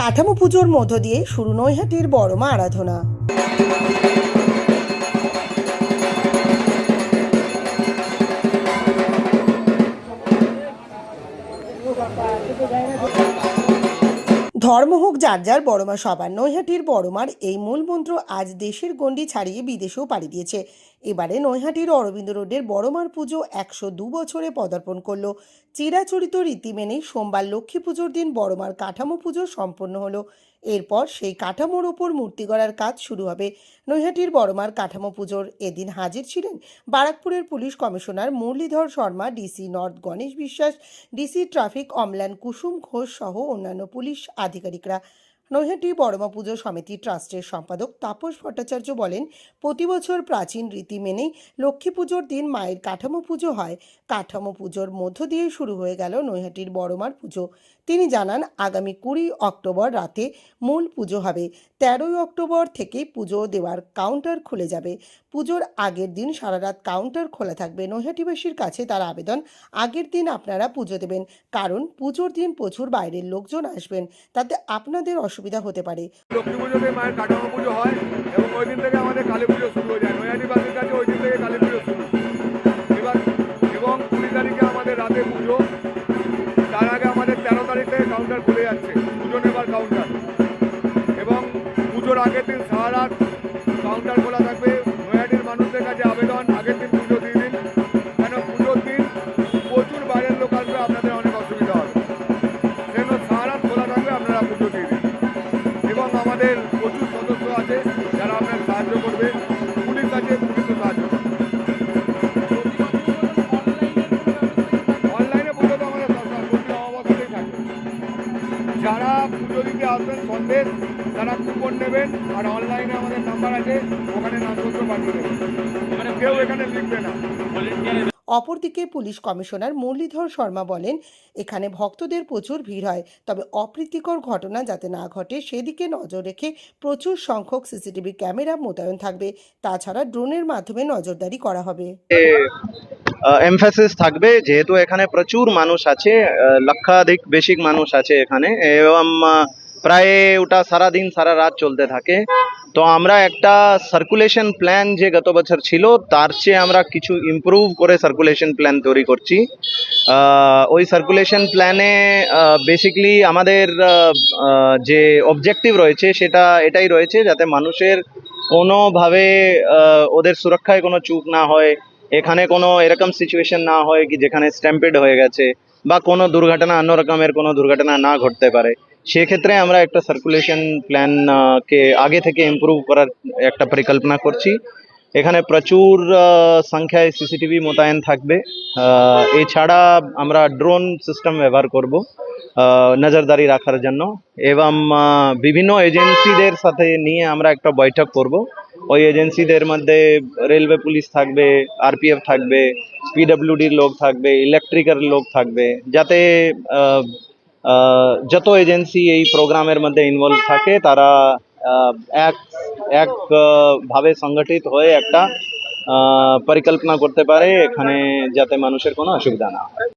কাঠামো পুজোর মধ্য দিয়ে শুরু নৈহাটির বড়মা আরাধনা। ধর্ম হোক, যার যার বড়মা সবার নৈহাটির বড়মার এই মূল মন্ত্র আজ দেশের গণ্ডি ছাড়িয়ে বিদেশেও পাড়ি দিয়েছে। এবারে নৈহাটির অরবিন্দ রোডের বড়মার পুজো একশো দু বছরে পদার্পণ করল। চিরাচরিত রীতি মেনেই সোমবার লক্ষ্মী পুজোর দিন বড়মার কাঠামো পুজো সম্পন্ন হলো। এরপর সেই কাঠামোর উপর মূর্তি গড়ার কাজ শুরু হবে। নৈহাটির বড়মার কাঠামো পুজোর এদিন হাজির ছিলেন বারাকপুরের police commissioner Muralidhar Sharma, DC north Ganesh Biswas, DC traffic Amlan Kusum Ghosh সহ অন্যান্য পুলিশ আধিকারিকরা। নৈহাটি বড়মা পুজো সমিতি ট্রাস্টের সম্পাদক তাপস ভট্টাচার্য বলেন, প্রতি বছর প্রাচীন রীতি মেনেই লক্ষ্মী পুজোর দিন মায়ের কাঠামো পুজো হয়। কাঠামো পুজোর মধ্য দিয়ে শুরু হয়ে গেল নৈহাটির বড়মার পুজো। তিনি জানান, আগামী কুড়ি অক্টোবর রাতে মূল পুজো হবে। তেরোই অক্টোবর থেকে পুজো দেওয়ার কাউন্টার খুলে যাবে। পুজোর আগের দিন সারা রাত কাউন্টার খোলা থাকবে। নৈহাটিবাসীর কাছে তার আবেদন। আগের দিন আপনারা পুজো দেবেন। কারণ পুজোর দিন প্রচুর বাইরের লোকজন আসবেন। তাতে আপনাদের অসুবিধা হতে পারে। লক্ষ্মী পুজোতে মায়ের কাঠামো পুজো হয় এবং ওই দিন থেকে আমাদের কালী পুজো শুরু হয়ে যায়। নৈহাটিবাসীর কাছে ওই দিন থেকে কালী পুজো শুরু। এবার এবং কুড়ি তারিখে আমাদের রাতে পুজো। তার আগে আমাদের তেরো তারিখ থেকে কাউন্টার খুলে যাচ্ছে। পুজো নেবার কাউন্টার এবং পুজোর আগের দিন সারা রাত কাউন্টার খোলা থাকবে। মানুষদের কাছে আবেদন, আগের দিন পুজো দিয়ে দিন। কেন পুজোর দিন প্রচুর বাইরের লোক আসবে, আপনাদের অনেক অসুবিধা হবে। সেজন্য সারা রাত খোলা থাকবে, আপনারা পুজো দিয়ে দিন। এবং আমাদের প্রচুর সদস্য আছে, যারা আপনার সাহায্য করবে। পুলিশ আছে, পুলিশও সাহায্য করবে। যারা পুজো দিতে আসবেন, সন্দেশ তারা কুপন নেবেন আর অনলাইনে আমাদের নাম্বার আছে ওখানে নামপত্র পাঠিয়ে দেবেন। মানে কেউ এখানে লিখবে না। অপরদিকে পুলিশ কমিশনার মুরলীধর শর্মা বলেন এখানে ভক্তদের প্রচুর ভিড় হয় তবে অপ্রীতিকর ঘটনা যাতে না ঘটে সেদিকে নজর রেখে প্রচুর সংখ্যক সিসিটিভি ক্যামেরা মোতায়েন থাকবে। তাছাড়া ড্রোনের মাধ্যমে নজরদারি করা হবে। এমফাসিস থাকবে যেহেতু এখানে প্রচুর মানুষ আছে লক্ষাধিক বেশি মানুষ আছে এখানে এবং প্রায় ওটা সারা দিন, সারা রাত চলতে থাকে। তো আমরা একটা সার্কুলেশন প্ল্যান যে গত বছর ছিল, তার চেয়ে আমরা কিছু ইমপ্রুভ করে সার্কুলেশন প্ল্যান তৈরি করছি। ওই সার্কুলেশন প্ল্যানে বেসিকলি আমাদের যে অবজেক্টিভ রয়েছে, সেটা এটাই রয়েছে যাতে মানুষের কোনোভাবে ওদের সুরক্ষায় কোনো চুপ না হয়, এখানে কোনো এরকম সিচুয়েশন না হয়, কি যেখানে স্ট্যাম্পেড হয়ে গেছে, বা কোনো দুর্ঘটনা অন্য রকমের কোনো দুর্ঘটনা না ঘটতে পারে। সেক্ষেত্রে আমরা একটা সার্কুলেশন প্ল্যান কে আগে থেকে ইমপ্রুভ করার একটা পরিকল্পনা করছি। এখানে প্রচুর সংখ্যায় সিসিটিভি মোতায়েন থাকবে। এছাড়া আমরা ড্রোন সিস্টেম ব্যবহার করব নজরদারি রাখার জন্য। এবং বিভিন্ন এজেন্সিদের সাথে নিয়ে আমরা একটা বৈঠক করব। ওই এজেন্সিদের মধ্যে রেলওয়ে পুলিশ থাকবে আরপিএফ থাকবে পিডব্লিউডির লোক থাকবে ইলেকট্রিকের লোক থাকবে, যাতে যত এজেন্সি এই প্রোগ্রামের মধ্যে ইনভলভ থাকে, তারা এক এক ভাবে সংগঠিত হয়ে একটা পরিকল্পনা করতে পারে এখানে যাতে মানুষের কোনো অসুবিধা না হয়।